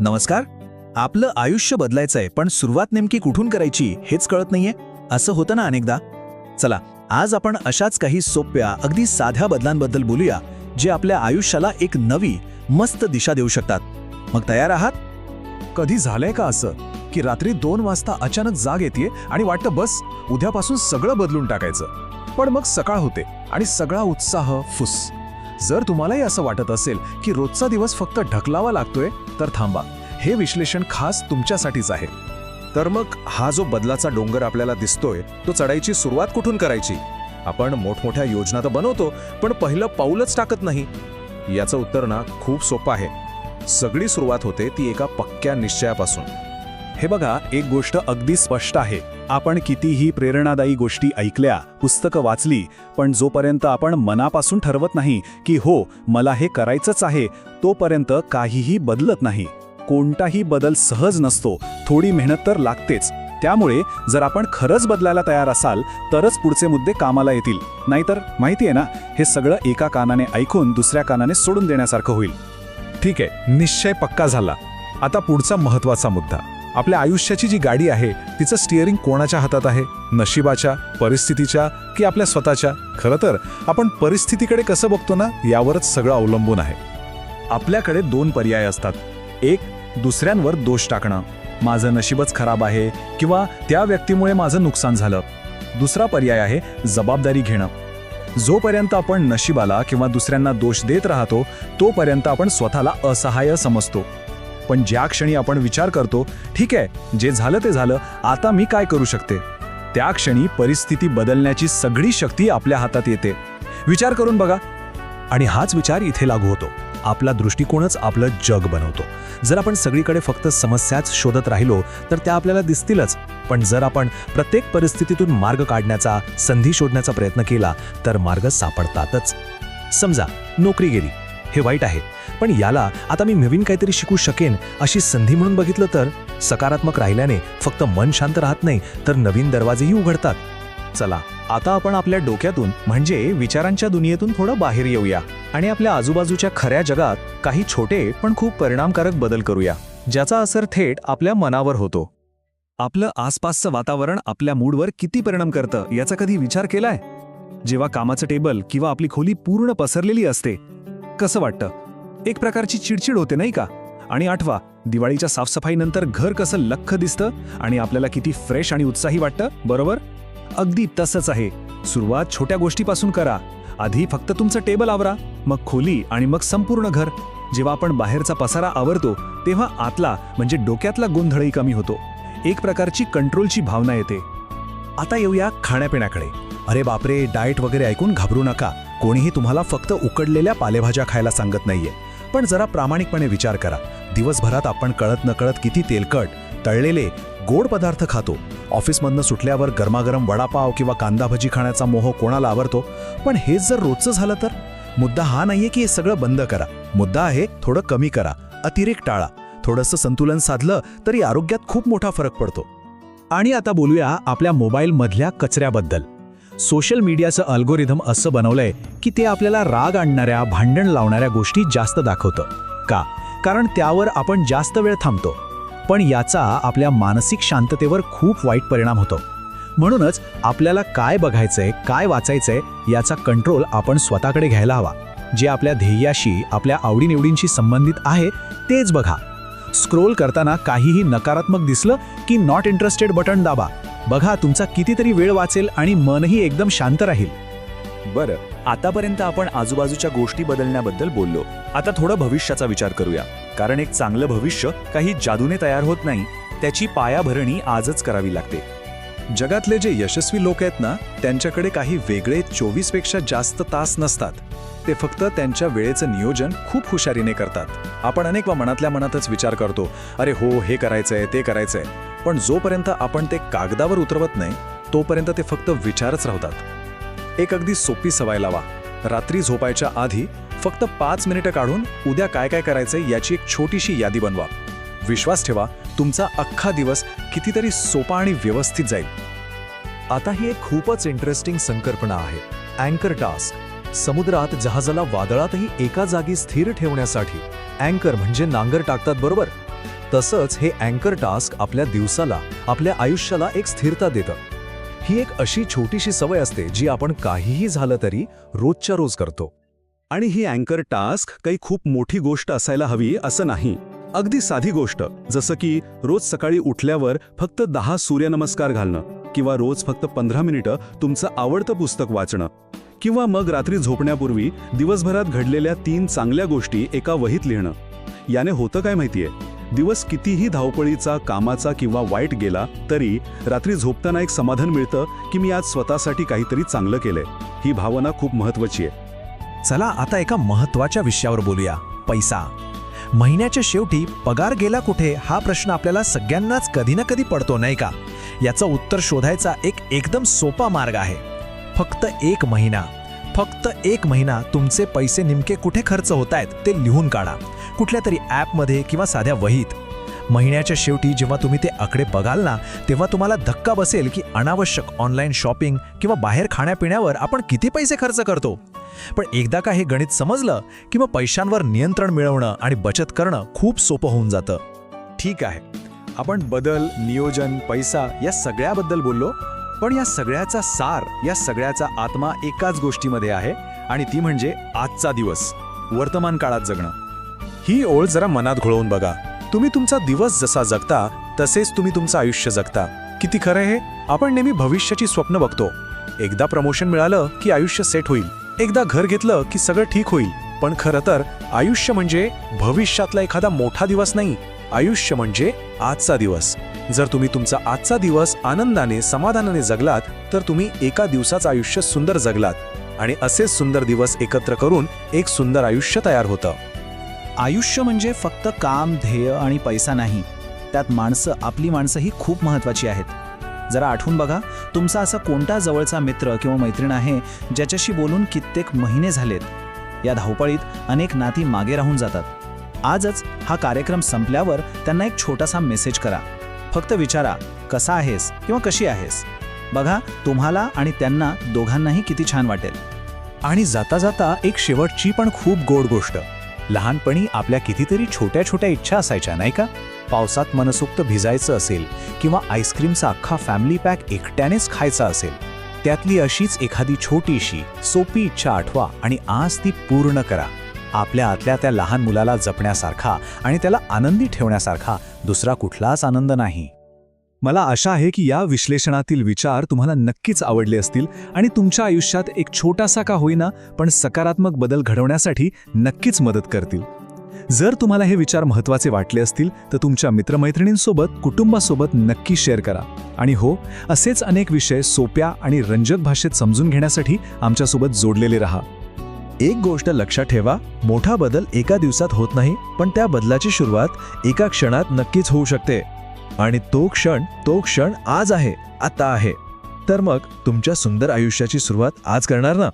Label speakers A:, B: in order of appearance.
A: नमस्कार. आपलं आयुष्य बदलायचंय पण सुरुवात नेमकी कुठून करायची हेच कळत नाहीये. असं होतं ना अनेकदा? चला आज आपण अशाच काही सोप्या अगदी साध्या बदलांबद्दल बोलूया जे आपल्या आयुष्याला एक नवी मस्त दिशा देऊ शकतात. मग तयार आहात?
B: कधी झालंय का असं की रात्री दोन वाजता अचानक जाग येते आणि वाटतं बस उद्यापासून सगळं बदलून टाकायचं. पण मग सकाळ होते आणि सगळा उत्साह फुस. जर तुम्हालाही असं वाटत असेल की रोजचा दिवस फक्त ढकलावा लागतोय तर थांबा. हे विश्लेषण खास तुमच्यासाठीच आहे.
C: तर मग हा जो बदलाचा डोंगर आपल्याला दिसतोय तो चढायची सुरुवात कुठून करायची? आपण मोठमोठ्या योजना तर बनवतो पण पहिलं पाऊलच टाकत नाही. याचं उत्तर ना खूप सोपं आहे. सगळी सुरुवात होते ती एका पक्क्या निश्चयापासून.
B: हे बघा एक गोष्ट अगदी स्पष्ट आहे. आपण कितीही प्रेरणादायी गोष्टी ऐकल्या पुस्तकं वाचली पण जोपर्यंत आपण मनापासून ठरवत नाही की हो मला हे करायचंच आहे तोपर्यंत काहीही बदलत नाही. कोणताही बदल सहज नसतो थोडी मेहनत तर लागतेच. त्यामुळे जर आपण खरंच बदलायला तयार असाल तरच पुढचे मुद्दे कामाला येतील. नाहीतर माहिती आहे ना हे सगळं एका कानाने ऐकून दुसऱ्या कानाने सोडून देण्यासारखं होईल.
D: ठीक आहे निश्चय पक्का झाला. आता पुढचा महत्त्वाचा मुद्दा. आपल्या आयुष्याची जी गाडी आहे तिचं स्टिअरिंग कोणाच्या हातात आहे? नशिबाच्या परिस्थितीच्या की आपल्या स्वतःच्या? खरं तर आपण परिस्थितीकडे कसं बघतो ना यावरच सगळं अवलंबून आहे.
B: आपल्याकडे दोन पर्याय असतात. एक दुसऱ्यांवर दोष टाकणं. माझं नशीबच खराब आहे किंवा त्या व्यक्तीमुळे माझं नुकसान झालं. दुसरा पर्याय आहे जबाबदारी घेणं. जोपर्यंत आपण नशिबाला किंवा दुसऱ्यांना दोष देत राहतो तोपर्यंत आपण स्वतःला असहाय्य समजतो. पण ज्या क्षणी आपण विचार करतो ठीक आहे जे झालं ते झालं आता मी काय करू शकते? त्या क्षणी परिस्थिती बदलण्याची सगळी शक्ती आपल्या हातात येते. विचार करून बघा. आणि हाच विचार इथे लागू होतो. आपला दृष्टिकोनच आपलं जग बनवतो. जर आपण सगळीकडे फक्त समस्याच शोधत राहिलो तर त्या आपल्याला दिसतीलच. पण जर आपण प्रत्येक परिस्थितीतून मार्ग काढण्याचा संधी शोधण्याचा प्रयत्न केला तर मार्ग सापडतातच. समजा नोकरी गेली हे वाईट आहे. पण याला आता मी नवीन काहीतरी शिकू शकेन अशी संधी म्हणून बघितलं तर सकारात्मक राहिल्याने फक्त मन शांत राहत नाही तर नवीन दरवाजेही उघडतात. चला आता आपण आपल्या डोक्यातून म्हणजे विचारांच्या दुनियेतून थोडं बाहेर येऊया आणि आपल्या आजूबाजूच्या खऱ्या जगात काही छोटे पण खूप परिणामकारक बदल करूया ज्याचा असर थेट आपल्या मनावर होतो. आपलं आसपासचं वातावरण आपल्या मूडवर किती परिणाम करतं याचा कधी विचार केलाय? जेव्हा कामाचं टेबल किंवा आपली खोली पूर्ण पसरलेली असते कसं वाटतं? एक प्रकारची चिडचिड होते नाही का? आणि आठवा दिवाळीच्या साफसफाईनंतर घर कसं लख्ख दिसतं आणि आपल्याला किती फ्रेश आणि उत्साही वाटतं बरोबर? अगदी तसंच आहे. सुरुवात छोट्या गोष्टीपासून करा. आधी फक्त तुमचं टेबल आवरा मग खोली आणि मग संपूर्ण घर. जेव्हा आपण बाहेरचा पसारा आवरतो तेव्हा आतला म्हणजे डोक्यातला गोंधळही कमी होतो. एक प्रकारची कंट्रोलची भावना येते. आता येऊया खाण्यापिण्याकडे. अरे बापरे डाएट वगैरे ऐकून घाबरू नका. कोणीही तुम्हाला फक्त उकडलेल्या पालेभाज्या खायला सांगत नाहीये. पण जरा प्रामाणिकपणे विचार करा. दिवसभरात आपण कळत नकळत किती तेलकट तळलेले गोड पदार्थ खातो. ऑफिसमधनं सुटल्यावर गरमागरम वडापाव किंवा कांदा भजी खाण्याचा मोह कोणाला आवडतो? पण हेच जर रोजचं झालं तर? मुद्दा हा नाहीये की हे सगळं बंद करा. मुद्दा आहे थोडं कमी करा. अतिरेक टाळा. थोडंसं संतुलन साधलं तरी आरोग्यात खूप मोठा फरक पडतो. आणि आता बोलूया आपल्या मोबाईलमधल्या कचऱ्याबद्दल. सोशल मीडियाचं अल्गोरिदम असं बनवलंय की ते आपल्याला राग आणणाऱ्या भांडण लावणाऱ्या गोष्टी जास्त दाखवतं. का? कारण त्यावर आपण जास्त वेळ थांबतो. पण याचा आपल्या मानसिक शांततेवर खूप वाईट परिणाम होतो. म्हणूनच आपल्याला काय बघायचंय काय वाचायचंय याचा कंट्रोल आपण स्वतःकडे घ्यायला हवा. जे आपल्या ध्येयाशी आपल्या आवडीनिवडींशी संबंधित आहे तेच बघा. स्क्रोल करताना काहीही नकारात्मक दिसलं की नॉट इंटरेस्टेड बटन दाबा. बघा तुमचा कितीतरी वेळ वाचेल आणि मनही एकदम शांत राहील.
E: बरं आतापर्यंत आपण आजूबाजूच्या गोष्टी बदलण्याबद्दल बोललो. आता थोडं भविष्याचा विचार करूया. कारण एक चांगलं भविष्य काही जादूने तयार होत नाही त्याची पायाभरणी आजच करावी लागते.
B: जगातले जे यशस्वी लोक आहेत ना त्यांच्याकडे काही वेगळे चोवीसपेक्षा जास्त तास नसतात. ते फक्त त्यांच्या वेळेचं नियोजन खूप हुशारीने करतात. आपण अनेक वा मनातल्या मनातच विचार करतो अरे हो हे करायचंय ते करायचंय. पण जोपर्यंत आपण ते कागदावर उतरवत नाही तोपर्यंत ते फक्त विचारच राहतात. एक अगदी सोपी सवय लावा. रात्री झोपायच्या आधी फक्त पाच मिनिटं काढून उद्या काय काय करायचंय याची एक छोटीशी यादी बनवा. विश्वास ठेवा तुमचा अख्खा दिवस कितीतरी सोपा आणि व्यवस्थित जाईल.
F: आता ही एक खूपच इंटरेस्टिंग संकल्पना आहे. अँकर टास्क समुद्रात जहाजाला वादळातही एका जागी स्थिर ठेवण्यासाठी अँकर म्हणजे नांगर टाकतात बरोबर? तसंच हे अँकर टास्क आपल्या दिवसाला आपल्या आयुष्याला एक स्थिरता देतं. ही एक अशी छोटीशी सवय असते जी आपण काहीही झालं तरी रोजच्या रोज करतो.
B: आणि ही अँकर टास्क काही खूप मोठी गोष्ट असायला हवी असं नाही. अगदी साधी गोष्ट जसं की रोज सकाळी उठल्यावर फक्त दहा सूर्यनमस्कार घालणं किंवा रोज फक्त पंधरा मिनिटं तुमचं आवडतं पुस्तक वाचणं. किंवा मग रात्री झोपण्यापूर्वी दिवसभरात घडलेल्या तीन चांगल्या गोष्टी एका वहीत लिहिणं. याने होतं काय माहितीये? दिवस कितीही धावपळीचा कामाचा किंवा वाईट गेला तरी रात्री झोपताना एक समाधान मिळतं की मी आज स्वतःसाठी काहीतरी चांगलं केलंय. ही भावना खूप महत्वाची आहे.
A: चला आता एका महत्त्वाच्या विषयावर बोलूया. पैसा. महिन्याच्या शेवटी पगार गेला कुठे हा प्रश्न आपल्याला सगळ्यांनाच कधी ना कधी पडतो नाही का? याचं उत्तर शोधायचा एक एकदम सोपा मार्ग आहे. फक्त एक महिना. फक्त एक महिना तुमचे पैसे नेमके कुठे खर्च होत आहेत ते लिहून काढा. कुठल्या तरी ॲपमध्ये किंवा साध्या वहीत. महिन्याच्या शेवटी जेव्हा तुम्ही ते आकडे बघाल ना तेव्हा तुम्हाला धक्का बसेल की अनावश्यक ऑनलाईन शॉपिंग किंवा बाहेर खाण्यापिण्यावर आपण किती पैसे खर्च करतो? पण एकदा का हे गणित समजलं की मग पैशांवर नियंत्रण मिळवणं आणि बचत करणं खूप सोपं होऊन जातं.
B: ठीक आहे. आपण बदल नियोजन पैसा या सगळ्याबद्दल बोललो. पण या सगळ्याचा सार या सगळ्याचा आत्मा एकाच गोष्टीमध्ये आहे आणि ती म्हणजे आजचा दिवस वर्तमान काळात जगणं.
D: ही ओळ जरा मनात घोळवून बघा. तुम्ही तुमचा दिवस जसा जगता तसेच तुम्ही तुमचं आयुष्य जगता. किती खरं हे आपण नेहमी भविष्याची स्वप्न बघतो. एकदा प्रमोशन मिळालं की आयुष्य सेट होईल. एकदा घर घेतलं की सगळं ठीक होईल. पण खरं तर आयुष्य म्हणजे भविष्यातला एखादा मोठा दिवस नाही. आयुष्य म्हणजे आजचा दिवस. जर तुम्ही तुमचा आजचा दिवस आनंदाने समाधानाने जगलात तर तुम्ही एका दिवसाचं आयुष्य सुंदर जगलात. आणि असेच सुंदर दिवस एकत्र करून एक सुंदर आयुष्य तयार होतं.
A: आयुष्य म्हणजे फक्त काम ध्येय आणि पैसा नाही. त्यात माणसं आपली माणसं ही खूप महत्त्वाची आहेत. जरा आठवून बघा तुमचा असा कोणता जवळचा मित्र किंवा मैत्रीण आहे ज्याच्याशी बोलून कित्येक महिने झालेत? या धावपळीत अनेक नाती मागे राहून जातात. आजच हा कार्यक्रम संपल्यावर त्यांना एक छोटासा मेसेज करा. फक्त विचारा कसा आहेस किंवा कशी आहेस? बघा तुम्हाला आणि त्यांना दोघांनाही किती छान वाटेल.
E: आणि जाता जाता एक शेवटची पण खूप गोड गोष्ट. लहानपणी आपल्या कितीतरी छोट्या छोट्या इच्छा असायच्या नाही का? पावसात मनसोक्त भिजायचं असेल किंवा आईस्क्रीमचा अख्खा फॅमिली पॅक एकट्यानेच खायचा असेल त्यातली अशीच एखादी छोटीशी सोपी इच्छा आठवा आणि आज ती पूर्ण करा. आपल्या आतल्या त्या लहान मुलाला जपण्यासारखा आणि त्याला आनंदी ठेवण्यासारखा दुसरा कुठलाच आनंद नाही.
B: मला आशा आहे की या विश्लेषणातील विचार तुम्हाला नक्कीच आवडले असतील आणि तुमच्या आयुष्यात एक छोटासा का होईना पण सकारात्मक बदल घडवण्यासाठी नक्कीच मदत करतील. जर तुम्हाला हे विचार महत्त्वाचे वाटले असतील तर तुमच्या मित्रमैत्रिणींसोबत कुटुंबासोबत नक्की शेअर करा. आणि हो असेच अनेक विषय सोप्या आणि रंजक भाषेत समजून घेण्यासाठी आमच्यासोबत जोडलेले राहा.
A: एक गोष्ट लक्षात ठेवा मोठा बदल एका दिवसात होत नाही पण त्या बदलाची सुरुवात एका क्षणात नक्कीच होऊ शकते. आणि तो क्षण तो क्षण आज आहे आता आहे. तर मग तुमच्या सुंदर आयुष्याची सुरुवात आज करणार ना?